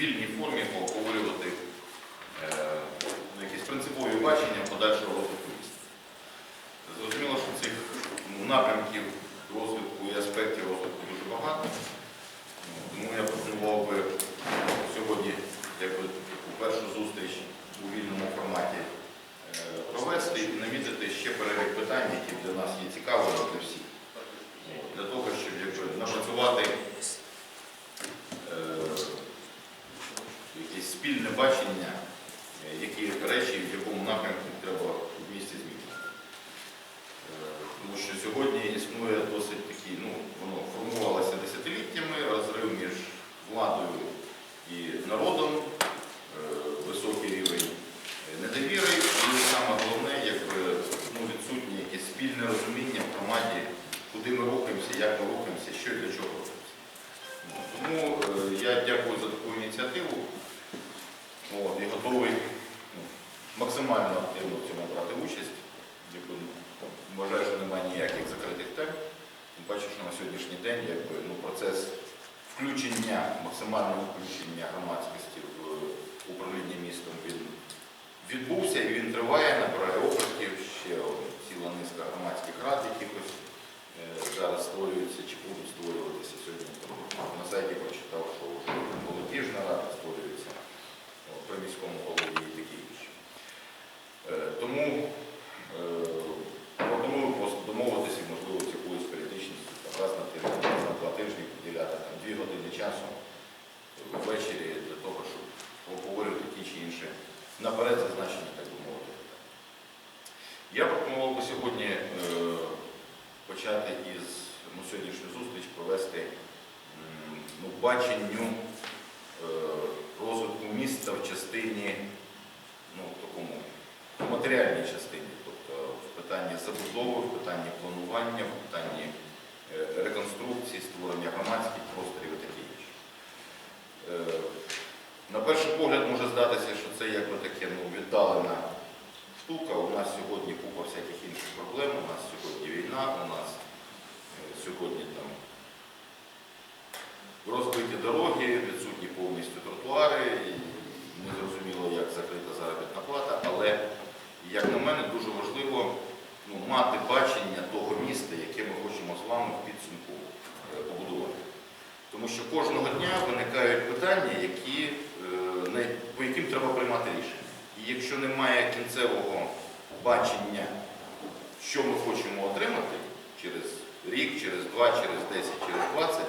вільній формі поговорювати е, ну, якісь принципові бачення подальшого розвитку міста. Зрозуміло, що цих ну, напрямків розвитку і аспектів розвитку дуже багато. Тому я пропонував би сьогодні якби, таку першу зустріч у вільному форматі е, провести і намітити ще перелік питань, які для нас є цікавими для всіх. Для того, щоб якби, напрацювати е, якесь спільне бачення, е, які речі, в якому напрямку треба в місті змінити. Е, Тому що сьогодні існує досить такий, ну, воно формувалося десятиліттями, розрив між владою і народом, е, високий рівень недовіри, і саме головне, якби ну, відсутнє якесь спільне розуміння в громаді, куди ми рухаємося, як ми рухаємося, максимально активно в цьому брати участь. Якби, ну, Вважаю, що немає ніяких закритих тем. Тим паче, що на сьогоднішній день якби, ну, процес включення, максимального включення громадськості в управління містом він відбувся і він триває, набирає опитів, Ще ціла низка громадських рад якихось е, зараз створюються чи будуть створюватися сьогодні. Там На сайті прочитав, що вже молодіжна рада створюється от, при міському голові і такі інші. Е, Тому е, пропоную просто домовитися, можливо, з якоюсь періодичністю, там, раз на тиждень, раз на два тижні поділяти там, дві години часу ввечері для того, щоб обговорювати ті чи інші наперед зазначені, так би. Я пропонував би сьогодні е, почати із ну, сьогоднішню зустріч провести ну, баченню е, розвитку міста в частині, ну, такому в матеріальній частині, тобто в питанні забудови, в питанні планування, в питанні е, реконструкції, створення громадських просторів і таке інше. На перший погляд може здатися, що це якби таке ну, віддалена штука. У нас сьогодні купа всяких інших проблем, у нас сьогодні війна, у нас е, сьогодні там розбиті дороги, відсутні повністю тротуари, і незрозуміло, як закрита заробітна плата, але, як на мене, дуже важливо ну, мати бачення того міста, яке ми хочемо з вами в підсумку е, побудувати. Тому що кожного дня виникають питання, які, яким треба приймати рішення. І якщо немає кінцевого бачення, що ми хочемо отримати через рік, через два, через 10, через 20,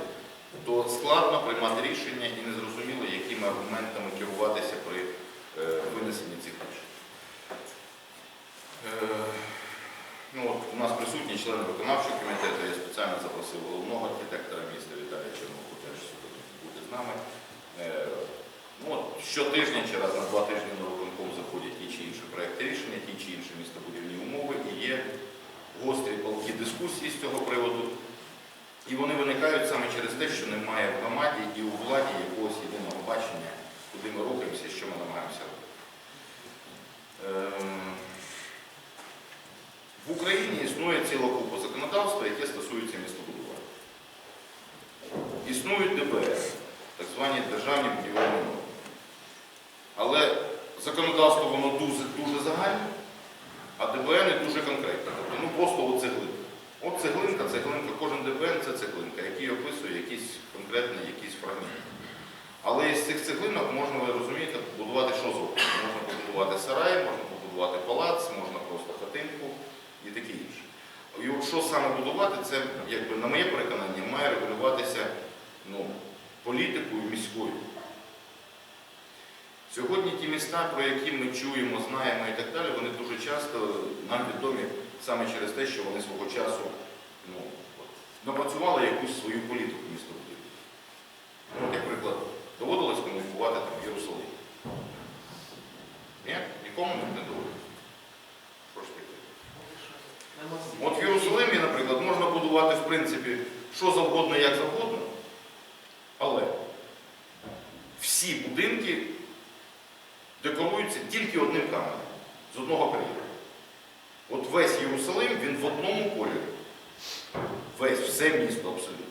то складно приймати рішення і незрозуміло, якими аргументами керуватися при е, винесенні цих рішень. Е, Ну, от у нас присутні члени виконавчого комітету, я спеціально запросив головного архітектора міста Віталія Чернову теж сьогодні бути з нами. От щотижня чи раз на два тижні на виконком заходять ті чи інші проекти рішення, ті чи інші містобудівні умови, і є гострі палкі дискусії з цього приводу. І вони виникають саме через те, що немає в громаді і у владі якогось єдиного бачення, куди ми рухаємося, що ми намагаємося робити. Ем, В Україні існує ціла купа законодавства, яке стосується містобудування. Існують ДБР, так звані державні будівельні законодавство воно дуже, дуже загальне, а ДБН дуже конкретне. Тобто, ну просто от цеглинка. От цеглинка, цеглинка, кожен ДБН це цеглинка, який описує якийсь конкретний якийсь фрагмент. Але із цих цеглинок можна, ви розумієте, побудувати що завгодно. Можна побудувати сарай, можна побудувати палац, можна просто хатинку і таке інше. І от що саме будувати, це, якби, на моє переконання, має регулюватися ну, політикою міською. Сьогодні ті міста, про які ми чуємо, знаємо і так далі, вони дуже часто нам відомі саме через те, що вони свого часу ну, напрацювали якусь свою політику містобудівлі. Ну, от, як приклад, доводилось комусь бувати там в Єрусалимі. Ні? Нікому не доводилось. От в Єрусалимі, наприклад, можна будувати, в принципі, що завгодно, як завгодно, але всі будинки тільки одним каменем, з одного періоду. От весь Єрусалим, він в одному кольорі. Весь, все місто абсолютно.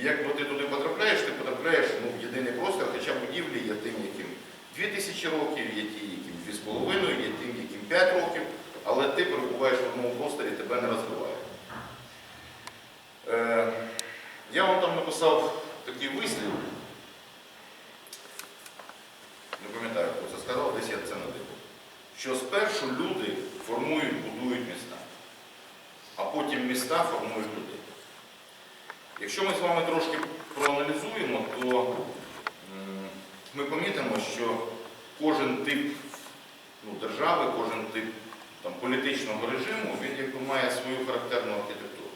І якби ти туди потрапляєш, ти потрапляєш ну, в єдиний простір, хоча будівлі є тим, яким 2000 років, є ті, яким 2,5, є тим, яким 5 років, але ти перебуваєш в одному просторі, тебе не розриває. Е, я вам там написав такий вислів, не пам'ятаю, хто це сказав, десь я це надивив, що спершу люди формують, будують міста, а потім міста формують людей. Якщо ми з вами трошки проаналізуємо, то ми помітимо, що кожен тип ну, держави, кожен тип там, політичного режиму, він якби має свою характерну архітектуру.